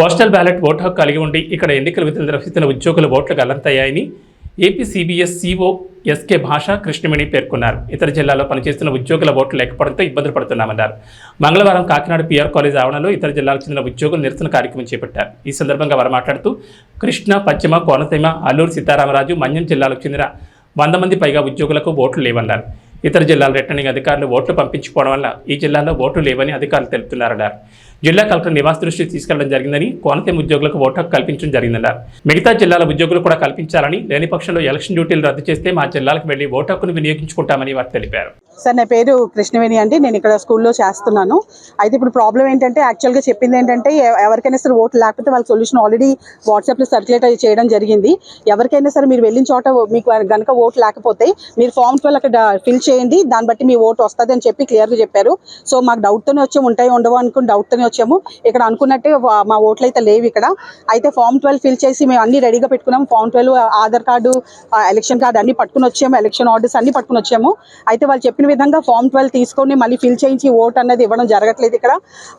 Postal ballot vote హక్కు కలిగి ఉండి ఇక్కడ ఎన్నికల విధులు నిర్వహిస్తున్న ఉద్యోగుల ఓట్లు గల్లంతయ్యాయని AP CBS CO SK Basha Krishnaveni పేర్కొన్నారు. ఇతర జిల్లాలో పనిచేస్తున్న ఉద్యోగుల ఓట్లు లేకపోవడంతో ఇబ్బందులు పడుతున్నామన్నారు. మంగళవారం కాకినాడ పిఆర్ కాలేజ్ ఆవరణలో ఇతర జిల్లాలకు చెందిన ఉద్యోగులు నిరసన కార్యక్రమం చేపట్టారు. ఈ సందర్భంగా వారు మాట్లాడుతూ కృష్ణ పశ్చిమ కోనసీమ అల్లూరు సీతారామరాజు మన్యం జిల్లాలకు చెందిన వంద మంది పైగా ఉద్యోగులకు ఓట్లు లేవన్నారు. ఇతర జిల్లాల రిటర్నింగ్ అధికారులు ఓట్లు పంపించుకోవడం వల్ల ఈ జిల్లాలో ఓట్లు లేవని అధికారులు తెలుపుతున్నారన్నారు. జిల్లా కలెక్టర్ నివాస్ దృష్టికి తీసుకెళ్ళడం జరిగిందని కోనసీమ ఉద్యోగులకు ఓటు హక్కు కల్పించడం జరిగిందన్నారు. మిగతా జిల్లాల ఉద్యోగులు కూడా కల్పించాలని లేని పక్షంలో ఎలక్షన్ డ్యూటీలు రద్దు చేస్తే మా జిల్లాలకు వెళ్ళి ఓటు హక్కును వినియోగించుకుంటామని వారు తెలిపారు. సార్ నా పేరు కృష్ణవేణి అండి. నేను ఇక్కడ స్కూల్లో చేస్తున్నాను. అయితే ఇప్పుడు ప్రాబ్లం ఏంటంటే యాక్చువల్గా చెప్పింది ఏంటంటే ఎవరికైనా సరే ఓట్లు లేకపోతే వాళ్ళ సొల్యూషన్ ఆల్రెడీ వాట్సాప్లో సర్క్యులేట్ చేయడం జరిగింది. ఎవరికైనా సరే మీరు వెళ్ళిన చోట మీకు కనుక ఓటు లేకపోతే మీరు ఫామ్ ట్వెల్వ్ అక్కడ ఫిల్ చేయండి. దాన్ని బట్టి మీ ఓటు వస్తుంది అని చెప్పి క్లియర్గా చెప్పారు. సో మాకు డౌట్తోనే వచ్చి ఉంటాయి ఉండవు అనుకుని డౌట్తోనే వచ్చాము. ఇక్కడ అనుకున్నట్టే మా ఓట్లు అయితే లేవు ఇక్కడ. అయితే ఫామ్ ట్వెల్వ్ ఫిల్ చేసి మేము అన్ని రెడీగా పెట్టుకున్నాము. Form twelve Aadhaar card election card అన్ని పట్టుకుని వచ్చాము. ఎలక్షన్ ఆర్డర్స్ అన్ని పట్టుకుని వచ్చాము. అయితే వాళ్ళు చెప్పిన విధంగా ఫామ్ ట్వెల్వ్ తీసుకొని మళ్ళీ ఫిల్ చేయించి ఓట్ అన్నది ఇవ్వడం జరగట్లేదు ఇక్కడ.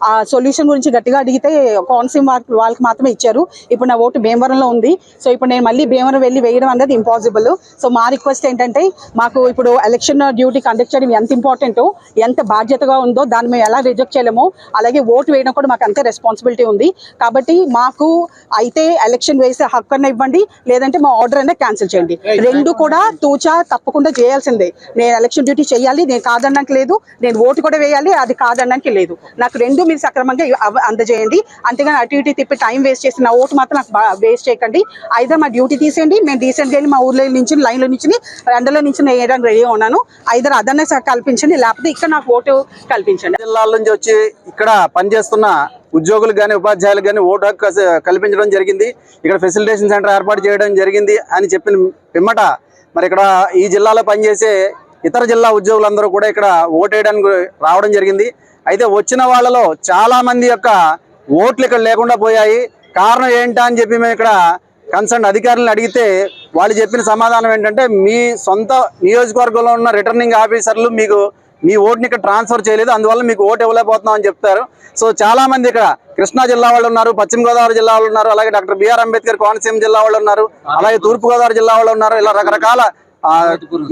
ఆ సొల్యూషన్ గురించి గట్టిగా అడిగితే కోనసీమ వాళ్ళకి వాళ్ళకి మాత్రమే ఇచ్చారు. ఇప్పుడు నా ఓటు భీమవరంలో ఉంది. సో ఇప్పుడు నేను మళ్ళీ భీమవరం వెళ్ళి వేయడం అనేది ఇంపాసిబుల్ సో మా రిక్వెస్ట్ ఏంటంటే మాకు ఇప్పుడు ఎలక్షన్ డ్యూటీ కండక్ట్ చేయడం ఎంత ఇంపార్టెంటో ఎంత బాధ్యతగా ఉందో దాన్ని మేము ఎలా రిజెక్ట్ చేయలేము అలాగే ఓటు వేయడం కూడా మాకు అంతే రెస్పాన్సిబిలిటీ ఉంది. కాబట్టి మాకు అయితే ఎలక్షన్ వేసే హక్కు అన్న ఇవ్వండి లేదంటే మా ఆర్డర్ అనేది క్యాన్సిల్ చేయండి. రెండు కూడా తూచా తప్పకుండా చేయాల్సిందే. నేను ఎలక్షన్ డ్యూటీ చేయాలి నేను కాదనడానికి లేదు నేను ఓటు కూడా వేయాలి అది కాదనడానికి లేదు. నాకు రెండు మీరు సక్రమంగా అవ- అందజేయండి. అంతేగాని అటు ఇటు తిప్పి టైం వేస్ట్ చేసి నా ఓటు మాత్రం నాకు వేస్ట్ చేయకండి. అయితే మా డ్యూటీ తీసేయండి. మేము డీసెంట్గా వెళ్ళి మా ఊర్లో నుంచి లైన్లో నుంచి ఎండలో నుంచి నేను వేయడానికి రెడీగా ఉన్నాను. ఐదర్ అదన్న కల్పించండి లేకపోతే ఇక్కడ నాకు ఓటు కల్పించండి. జిల్లాల నుంచి వచ్చి ఇక్కడ పనిచేస్తున్న ఉద్యోగులకు కానీ ఉపాధ్యాయులకు కానీ ఓటు హక్కు కల్పించడం జరిగింది. ఇక్కడ ఫెసిలిటేషన్ సెంటర్ ఏర్పాటు చేయడం జరిగింది అని చెప్పిన పిమ్మట మరి ఇక్కడ ఈ జిల్లాలో పనిచేసే ఇతర జిల్లా ఉద్యోగులందరూ కూడా ఇక్కడ ఓటేయడానికి రావడం జరిగింది. అయితే వచ్చిన వాళ్ళలో చాలామంది యొక్క ఓట్లు ఇక్కడ లేకుండా పోయాయి. కారణం ఏంటా అని చెప్పి మేము ఇక్కడ కన్సర్న్ అధికారులను అడిగితే వాళ్ళు చెప్పిన సమాధానం ఏంటంటే మీ సొంత నియోజకవర్గంలో ఉన్న రిటర్నింగ్ ఆఫీసర్లు మీకు మీ ఓటుని ఇక్కడ ట్రాన్స్ఫర్ చేయలేదు అందువల్ల మీకు ఓటు ఇవ్వలేకపోతున్నాం అని చెప్తారు. సో చాలా మంది ఇక్కడ కృష్ణా జిల్లా వాళ్ళు ఉన్నారు పశ్చిమ గోదావరి జిల్లా వాళ్ళు ఉన్నారు అలాగే డాక్టర్ బిఆర్ అంబేద్కర్ కోనసీమ జిల్లా వాళ్ళు ఉన్నారు అలాగే తూర్పు గోదావరి జిల్లా వాళ్ళు ఉన్నారు ఇలా రకరకాల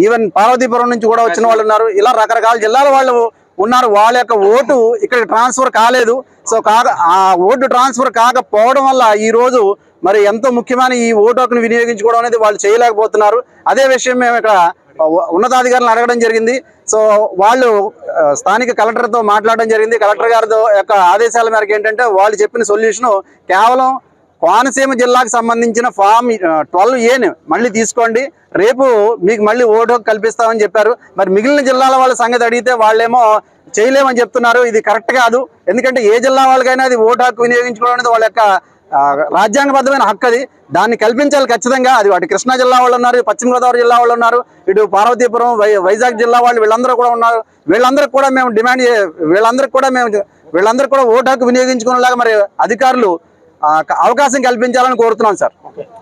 ఈవెన్ పార్వతీపురం నుంచి కూడా వచ్చిన వాళ్ళు ఉన్నారు ఇలా రకరకాల జిల్లాల వాళ్ళు ఉన్నారు. వాళ్ళ యొక్క ఓటు ఇక్కడ ట్రాన్స్ఫర్ కాలేదు. సో కాక ఆ ఓటు ట్రాన్స్ఫర్ కాకపోవడం వల్ల ఈ రోజు మరి ఎంతో ముఖ్యమైన ఈ ఓటు హక్కును వినియోగించుకోవడం అనేది వాళ్ళు చేయలేకపోతున్నారు. అదే విషయం మేము ఇక్కడ ఉన్నతాధికారులను అడగడం జరిగింది. సో వాళ్ళు స్థానిక కలెక్టర్తో మాట్లాడడం జరిగింది. కలెక్టర్ గారితో యొక్క ఆదేశాల మేరకు ఏంటంటే వాళ్ళు చెప్పిన సొల్యూషన్ కేవలం కోనసీమ జిల్లాకు సంబంధించిన ఫామ్ ట్వెల్వ్ ఏని మళ్ళీ తీసుకోండి. రేపు మీకు మళ్ళీ ఓటు కల్పిస్తామని చెప్పారు. మరి మిగిలిన జిల్లాల వాళ్ళ సంగతి అడిగితే వాళ్ళేమో చేయలేమని చెప్తున్నారు. ఇది కరెక్ట్ కాదు. ఎందుకంటే ఏ జిల్లా వాళ్ళకైనా అది ఓటు హక్కు వినియోగించుకోవడం అనేది వాళ్ళ యొక్క రాజ్యాంగబద్ధమైన హక్కు అది. దాన్ని కల్పించాలి ఖచ్చితంగా. అది అటు కృష్ణా జిల్లా వాళ్ళు ఉన్నారు పశ్చిమ గోదావరి జిల్లా వాళ్ళు ఉన్నారు ఇటు పార్వతీపురం వై వైజాగ్ జిల్లా వాళ్ళు వీళ్ళందరూ కూడా ఉన్నారు. వీళ్ళందరికీ కూడా మేము డిమాండ్ వీళ్ళందరికీ కూడా మేము వీళ్ళందరూ కూడా ఓటు హక్కు వినియోగించుకునేలాగా మరి అధికారులు అవకాశం కల్పించాలని కోరుతున్నాం సార్.